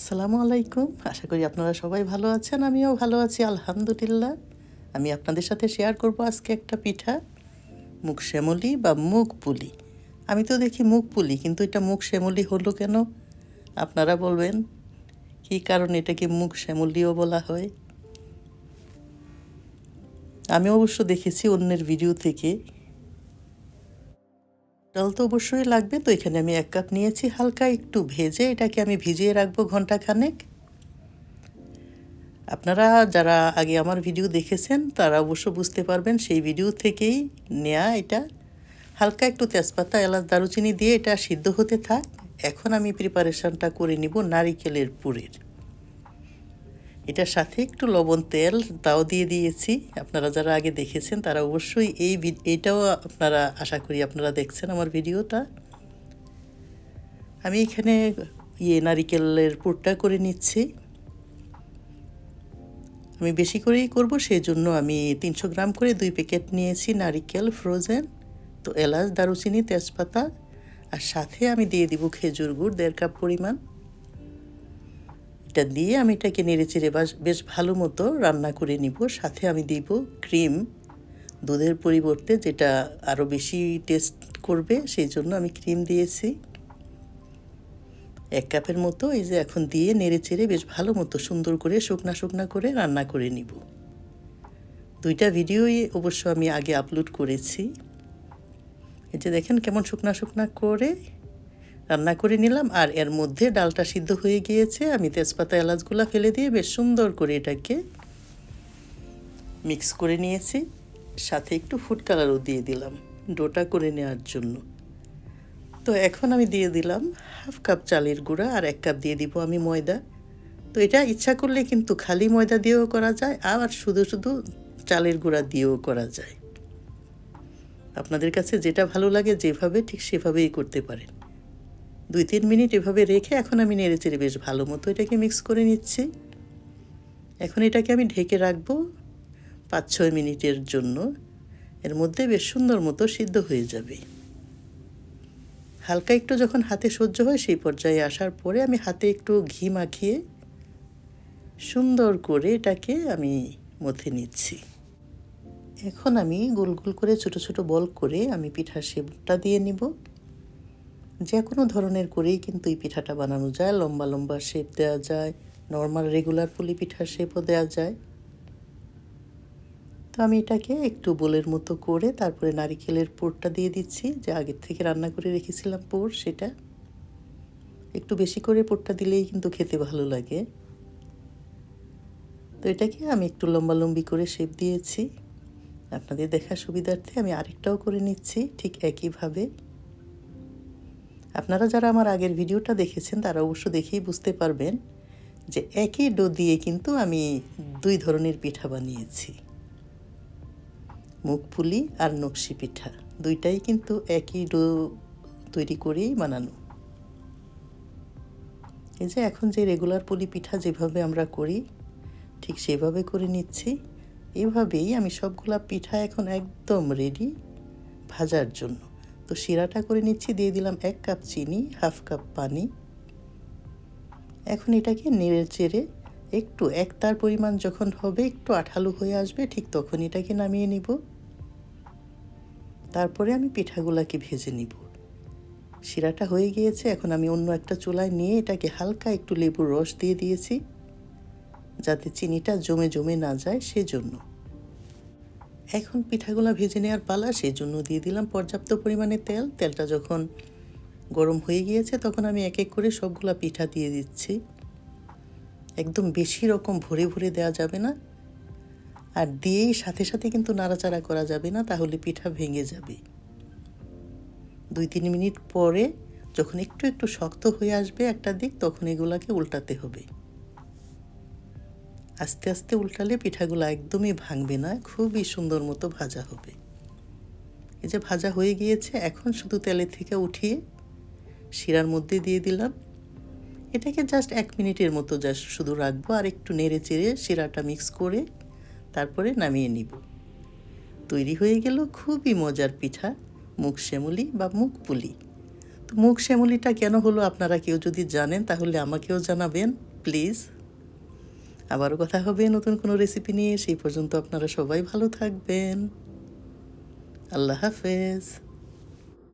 আসসালামু আলাইকুম। আশা করি আপনারা সবাই ভালো আছেন, আমিও ভালো আছি, আলহামদুলিল্লাহ। আমি আপনাদের সাথে শেয়ার করব আজকে একটা পিঠা মুখ শ্যামলি বা মুখ পুলি। আমি তো দেখি মুখ পুলি, কিন্তু এটা মুখ শ্যামলি হলো কেন? আপনারা বলবেন, কী কারণে এটাকে মুখ শ্যামলিও বলা হয়? আমি অবশ্য দেখেছি অন্যের ভিডিও থেকে ডাল তো অবশ্যই লাগবে। তো এখানে আমি এক কাপ নিয়েছি হালকা একটু ভেজে, এটাকে আমি ভিজিয়ে রাখব ঘণ্টা খানেক আপনারা যারা আগে আমার ভিডিও দেখেছেন, তারা অবশ্য বুঝতে পারবেন সেই ভিডিও থেকেই নেয়া এটা। হালকা একটু তেজপাতা, এলাচ, দারুচিনি দিয়ে এটা সিদ্ধ হতে থাক। এখন আমি প্রিপারেশনটা করে নিব নারিকেলের পুরের। এটার সাথে একটু লবণ তেল তাও দিয়ে দিয়েছি। আপনারা যারা আগে দেখেছেন তারা অবশ্যই এই এইটাও আপনারা, আশা করি আপনারা দেখছেন আমার ভিডিওটা। আমি এখানে ইয়ে নারিকেলের পুরটা করে নিচ্ছি। আমি বেশি করেই করব সেই জন্য আমি তিনশো গ্রাম করে দুই প্যাকেট নিয়েছি নারিকেল ফ্রোজেন। তো এলাচ, দারুচিনি, তেজপাতা, আর সাথে আমি দিয়ে দিব খেজুর গুড়, দেড় কাপ পরিমাণ। এটা দিয়ে আমি এটাকে নেড়ে চেড়ে বেশ ভালো মতো রান্না করে নিব। সাথে আমি দিব ক্রিম। দুধের পরিবর্তে যেটা আরও বেশি টেস্ট করবে, সেই জন্য আমি ক্রিম দিয়েছি। এক কাপের মতো এই যে এখন দিয়ে নেড়ে চেড়ে বেশ ভালো মতো সুন্দর করে শুকনা শুকনা করে রান্না করে নিব। দুইটা ভিডিওই অবশ্য আমি আগে আপলোড করেছি। এই যে দেখেন কেমন শুকনা শুকনা করে রান্না করে নিলাম আর এর মধ্যে ডালটা সিদ্ধ হয়ে গিয়েছে। আমি তেজপাতা, এলাচগুলো ফেলে দিয়ে বেশ সুন্দর করে এটাকে মিক্স করে নিয়েছি। সাথে একটু ফুড কালারও দিয়ে দিলাম ডোটা করে নেওয়ার জন্য। তো এখন আমি দিয়ে দিলাম হাফ কাপ চালের গুঁড়া আর এক কাপ দিয়ে দিব আমি ময়দা। তো এটা ইচ্ছা করলে কিন্তু খালি ময়দা দিয়েও করা যায় আর শুধু শুধু চালের গুঁড়া দিয়েও করা যায়। আপনাদের কাছে যেটা ভালো লাগে যেভাবে ঠিক সেভাবেই করতে পারেন। দুই তিন মিনিট এভাবে রেখে এখন আমি নেড়ে চেড়ে বেশ ভালো মতো এটাকে মিক্স করে নিচ্ছি। এখন এটাকে আমি ঢেকে রাখব পাঁচ ছয় মিনিটের জন্য। এর মধ্যে বেশ সুন্দর মতো সিদ্ধ হয়ে যাবে। হালকা একটু যখন হাতে সহ্য হয় সেই পর্যায়ে আসার পরে আমি হাতে একটু ঘি মাখিয়ে সুন্দর করে এটাকে আমি মথে নিচ্ছি। এখন আমি গোল গোল করে ছোট ছোট বল করে আমি পিঠার শেপটা দিয়ে নিব। যে কোনো ধরনের করেই কিন্তু এই পিঠাটা বানানো যায়। লম্বা লম্বা শেপ দেওয়া যায়। নর্মাল রেগুলার পুলি পিঠার শেপও দেওয়া যায়। তো আমি এটাকে একটু বোলের মতো করে তারপরে নারিকেলের পোরটা দিয়ে দিচ্ছি। যে আগের থেকে রান্না করে রেখেছিলাম পোর, সেটা। একটু বেশি করে পোরটা দিলেই কিন্তু খেতে ভালো লাগে। তো এটাকে আমি একটু লম্বা লম্বি করে শেপ দিয়েছি। আপনাদের দেখার সুবিধার্থে আমি আরেকটাও করে নিচ্ছি, ঠিক একইভাবে। আপনারা যারা আমার আগের ভিডিওটা দেখেছেন, তারা অবশ্য দেখেই বুঝতে পারবেন যে একই ডো দিয়ে কিন্তু আমি দুই ধরনের পিঠা বানিয়েছি। মুখপুলি আর নকশি পিঠা, দুইটাই কিন্তু একই ডো তৈরি করেই বানানো। এই যে এখন যে রেগুলার পুলি পিঠা যেভাবে আমরা করি, ঠিক সেভাবে করে নিচ্ছি। এভাবেই আমি সবগুলা পিঠা এখন একদম রেডি ভাজার জন্য। তো শিরাটা করে নিচ্ছি, দিয়ে দিলাম এক কাপ চিনি, হাফ কাপ পানি। এখন এটাকে নেড়ে চেড়ে একটু এক তার পরিমাণ যখন হবে, একটু আঠালো হয়ে আসবে, ঠিক তখন এটাকে নামিয়ে নিব। তারপরে আমি পিঠাগুলাকে ভেজে নিব। শিরাটা হয়ে গিয়েছে, এখন আমি অন্য একটা চুলায় নিয়ে এটাকে হালকা একটু লেবুর রস দিয়ে দিয়েছি, যাতে চিনিটা জমে জমে না যায় সেজন্য। এখন পিঠাগুলো ভেজে নেওয়ার পালা, সেই জন্য দিয়ে দিলাম পর্যাপ্ত পরিমাণে তেল। তেলটা যখন গরম হয়ে গিয়েছে, তখন আমি এক এক করে সবগুলা পিঠা দিয়ে দিচ্ছি। একদম বেশি রকম ভরে ভরে দেওয়া যাবে না। আর দিয়েই সাথে সাথে কিন্তু নাড়াচাড়া করা যাবে না, তাহলে পিঠা ভেঙে যাবে। দুই তিন মিনিট পরে যখন একটু একটু শক্ত হয়ে আসবে একটা দিক, তখন এগুলাকে উল্টাতে হবে। আস্তে আস্তে উল্টালে পিঠাগুলো একদমই ভাঙবে না, খুবই সুন্দর মতো ভাজা হবে। এই যে ভাজা হয়ে গিয়েছে, এখন শুধু তেলের থেকে উঠিয়ে শিরার মধ্যে দিয়ে দিলাম। এটাকে জাস্ট এক মিনিটের মতো জাস্ট শুধু রাখব আর একটু নেড়ে চেড়ে শিরাটা মিক্স করে তারপরে নামিয়ে নিব। তৈরি হয়ে গেল খুবই মজার পিঠা মুখ শ্যামলি বা মুখ পুলি। তো মুখ শ্যামলিটা কেন হলো আপনারা কেউ যদি জানেন তাহলে আমাকেও জানাবেন প্লিজ আবারও কথা হবে নতুন কোনো রেসিপি নিয়ে। সেই পর্যন্ত আপনারা সবাই ভালো থাকবেন। আল্লাহ হাফেজ।